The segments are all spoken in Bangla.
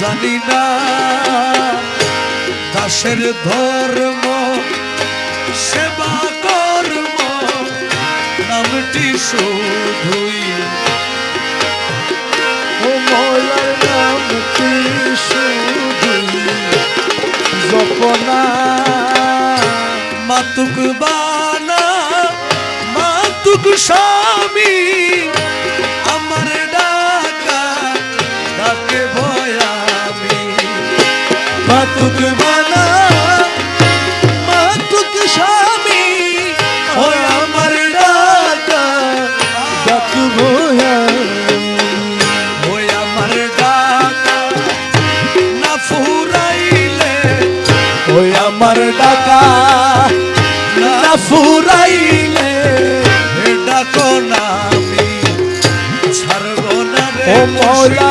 জানি না দাসের ধর্ম, সেবা কর্ম, নামটি শুধুই। ও মৌলার নাম কি শুধুই। জপনা, মাতুক বানা, মাতুক স্বামী আমার ডাকা না ফুরাইলে ডাকা না আমি ছাড়বো না রে মৌলা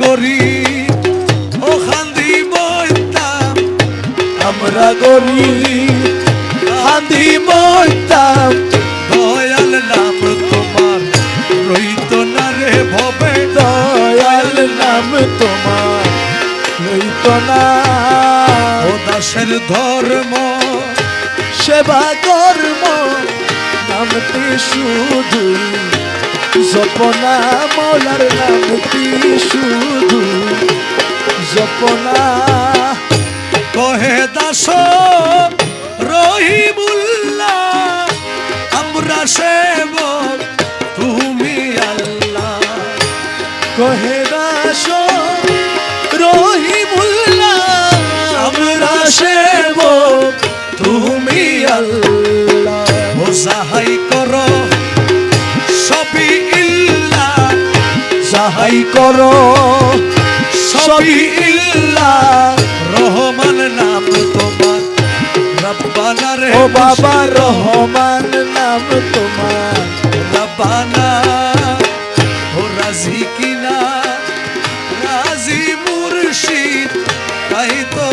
গরিব খান্দি বইতাম আমরা গরিব হাঁদি মরতাম দয়াল নাম তোমার, রইত না রে ভবে। দয়াল নাম তোমার লইত না। ও দাসের ধর্ম, সেবা কর্ম নামটি শুধু জপনা মৌলার নামটি শুধু? জপনা কহে দাস রহিমুল্লাহ, আমরা সেবক, তুমি আল্লাহ। কহে দাস রহিমুল্লাহ সাহাই করো সবই ইল্লা রহমান নাম তোমার। রব্বানা রে ও বাবা রহমান নাম তোমার। রব্বানা ও রাজি কিনা? রাজি মুর্শিদ তাই তো